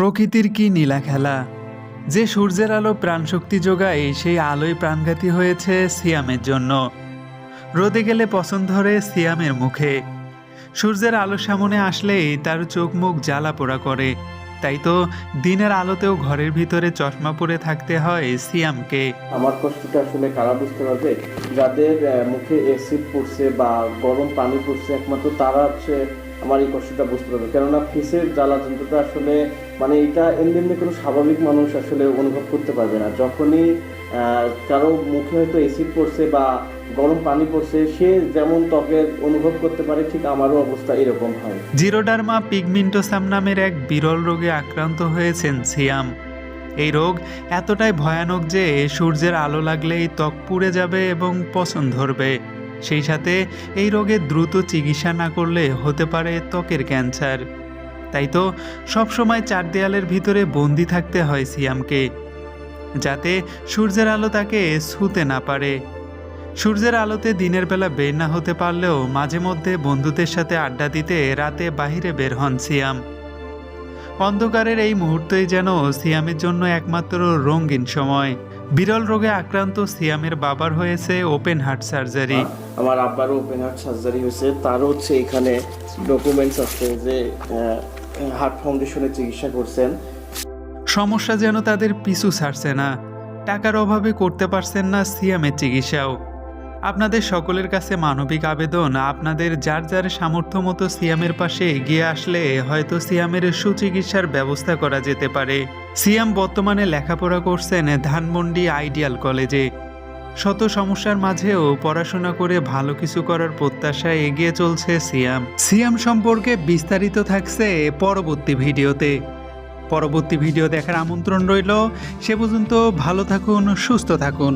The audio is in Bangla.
প্রকৃতির কি নীলা খেলা? যে সূর্যের আলো প্রাণশক্তি যোগায়, সেই আলোয় প্রাণঘাতী হয়েছে সিয়ামের জন্য। রোদে গেলে পছন্দ ধরে সিয়ামের মুখে। সূর্যের আলো সামনে আসলেই তার চোখ মুখ জ্বালা পোড়া করে। তাই তো দিনের আলোতেও ঘরের ভিতরে চশমা পরে থাকতে হয় সিয়ামকে। আমার কষ্টটা আসলে কারা বুঝতে পারবে? যাদের মুখে অ্যাসিড পড়ছে বা গরম পানি পড়ছে, একমাত্র তারা হচ্ছে আমার এই কষ্টটা বুঝতে পারবে। কেননা ফেসের জ্বালা যন্ত্রটা আসলে মানে এটা এমনি এমনি কোনো স্বাভাবিক মানুষ আসলে অনুভব করতে পারবে না। যখনই কারও মুখে হয়তো অ্যাসিড পড়ছে বা গরম পানি পড়ছে, সে যেমন ত্বকের অনুভব করতে পারে, ঠিক আমারও অবস্থা এরকম হয়। জিরোডার্মা পিগমিন্টোসাম নামের এক বিরল রোগে আক্রান্ত হয়েছেন সিয়াম। এই রোগ এতটাই ভয়ানক যে সূর্যের আলো লাগলেই ত্বক পুড়ে যাবে এবং পছন ধরবে। সেই সাথে এই রোগের দ্রুত চিকিৎসা না করলে হতে পারে ত্বকের ক্যান্সার। তাই তো সবসময় চার দেয়ালের ভিতরে বন্দি থাকতে হয় সিয়ামকে, যাতে সূর্যের আলো তাকে ছুতে না পারে। সূর্যের আলোতে দিনের বেলা বের না হতে পারলেও মাঝে মধ্যে বন্ধুদের সাথে আড্ডা দিতে রাতে বাহিরে বের হন সিয়াম। অন্ধকারের এই মুহূর্তই যেন সিয়ামের জন্য একমাত্র রঙিন সময়। বিরল রোগে আক্রান্ত সিয়ামের বাবার হয়েছে ওপেন হার্ট সার্জারি আমার আব্বারও ওপেন হার্ট সার্জারি হয়েছে। তার হচ্ছে এখানে ডকুমেন্টস আছে যে হার্ট ফাউন্ডেশনে চিকিৎসা করছেন। সমস্যা যেন তাদের পিছু ছাড়ছে না। টাকার অভাবে করতে পারছেন না সিয়ামের চিকিৎসাও। আপনাদের সকলের কাছে মানবিক আবেদন। আপনাদের যার যার সামর্থ্য মতো সিয়ামের পাশে এগিয়ে আসলে হয়তো সিয়ামের সুচিকিৎসার ব্যবস্থা করা যেতে পারে। সিয়াম বর্তমানে লেখাপড়া করছেন ধানমন্ডি আইডিয়াল কলেজে। শত সমস্যার মাঝেও পড়াশোনা করে ভালো কিছু করার প্রত্যাশায় এগিয়ে চলছে সিয়াম। সিয়াম সম্পর্কে বিস্তারিত থাকছে পরবর্তী ভিডিওতে। পরবর্তী ভিডিও দেখার আমন্ত্রণ রইল। সে পর্যন্ত ভালো থাকুন, সুস্থ থাকুন।